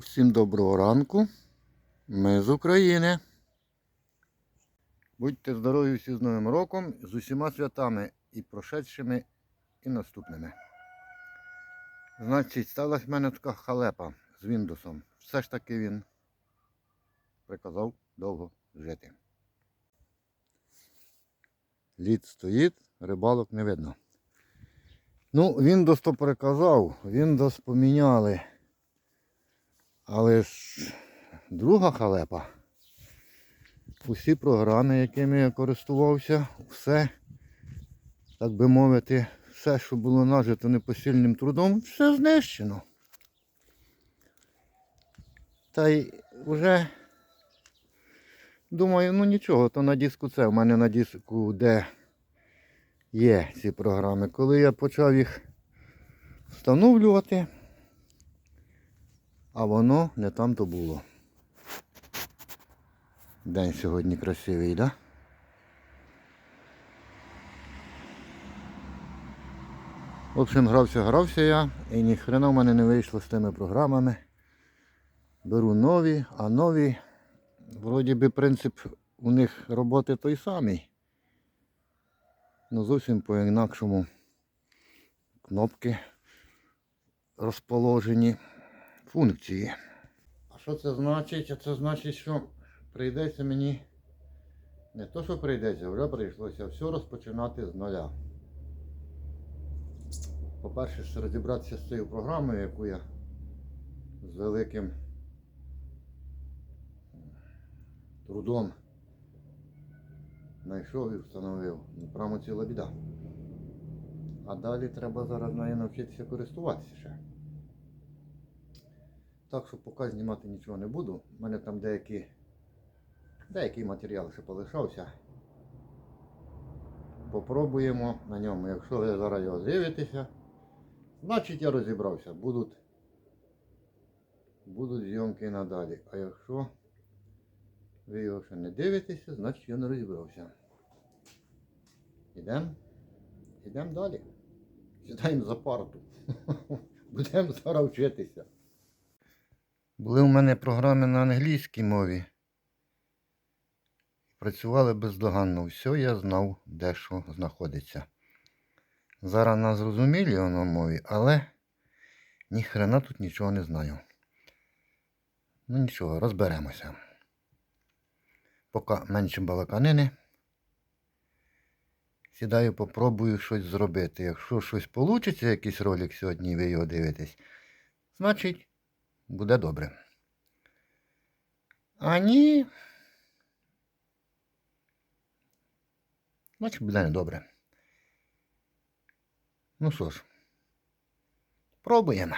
Всім доброго ранку. Ми з України. Будьте здорові всі з Новим роком, з усіма святами і прошедшими, і наступними. Значить, сталася в мене така халепа з Віндосом. Все ж таки він приказав довго жити. Лід стоїть, рибалок не видно. Ну, Windows то приказав, Windows поміняли. Але ж друга халепа. Усі програми, якими я користувався, все, так би мовити, все, що було нажито непосильним трудом, все знищено. Та й вже думаю, ну нічого, то на диску це. У мене на диску, де є ці програми. Коли я почав їх встановлювати, а воно не там то було. День сьогодні красивий, да? В общем, грався, грався я, і ні хрена в мене не вийшло з тими програмами. Беру нові, а нові, вроді би принцип у них роботи той самий. Ну зовсім по-інакшому кнопки розположені функції. А що це значить? Це значить, що прийдеться мені не то, що прийдеться, вже прийшлося все розпочинати з нуля. По-перше, розібратися з цією програмою, яку я з великим трудом знайшов і встановив. Ну, Прямо ціла біда. А далі треба зараз нею навчитися користуватися ще. Так що поки знімати нічого не буду. У мене там деякі, деякий матеріал ще полишався. Попробуємо на ньому. Якщо ви зараз його дивитеся, значить я розібрався. Будуть, будуть зйомки надалі. А якщо ви його ще не дивитеся, значить я не розібрався. Ідемо? Ідемо далі. Сідаємо за парту. Будемо зараз вчитися. Були у мене програми на англійській мові. Працювали бездоганно. Все я знав, де що знаходиться. Зараз на зрозумілій воно мові, але ніхрена тут нічого не знаю. Ну нічого, розберемося. Поки менше балаканини. Сідаю, попробую щось зробити. Якщо щось вийде, якийсь ролик сьогодні, ви його дивитесь, значить буде добре. А ні. Значить буде недобре. Ну що ж, пробуємо.